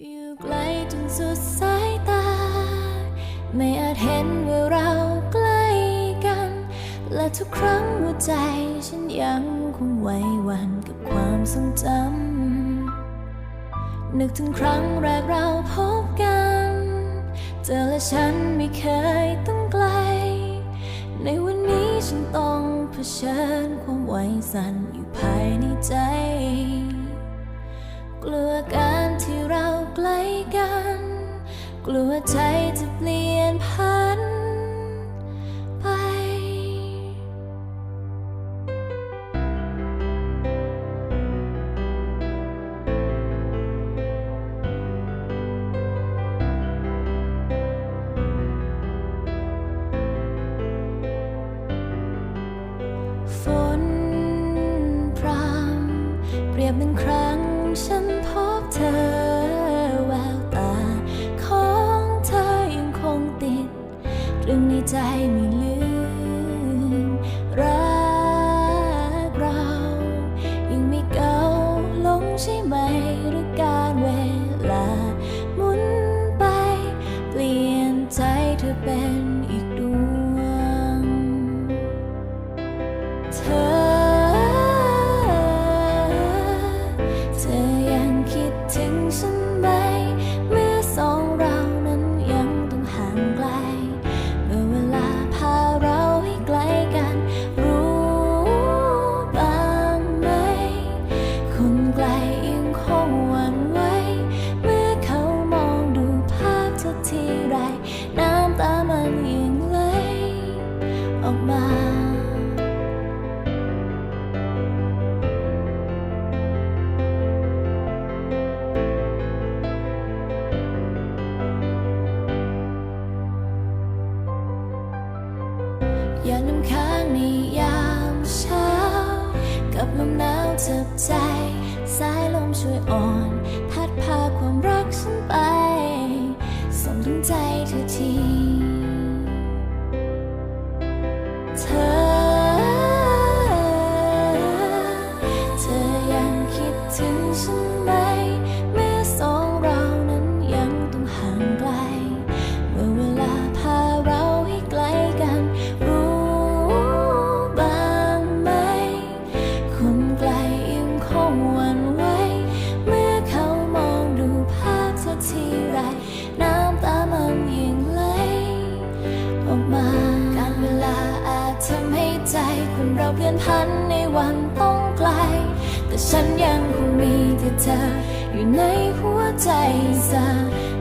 อยู่ไกลจนสุดสายตา ไม่อาจเห็นว่าเราใกล้กัน และทุกครั้งหัวใจฉันยังคงไหวหวันกับความทรงจำนึกถึงครั้งแรกเราพบกันเธอและฉันไม่เคยต้องไกล ในวันนี้ฉันต้องเผชิญความไหวสั่นอยู่ภายในใจ กลัวการที่ เราใกล้กัน กลัวใจจะเปลี่ยนพัน มาอย่าน้ำค้างในยามเช้า กับลมหนาวจับใจ สายลมช่วยอ่อน พัด เเราเปลี่ยนพันในวันต้องไกล แต่ฉันยังคงมีแต่เธออยู่ในหัวใจเสมอ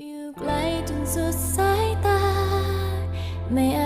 อยู่ไกลจนสุดสายตา ไม่อา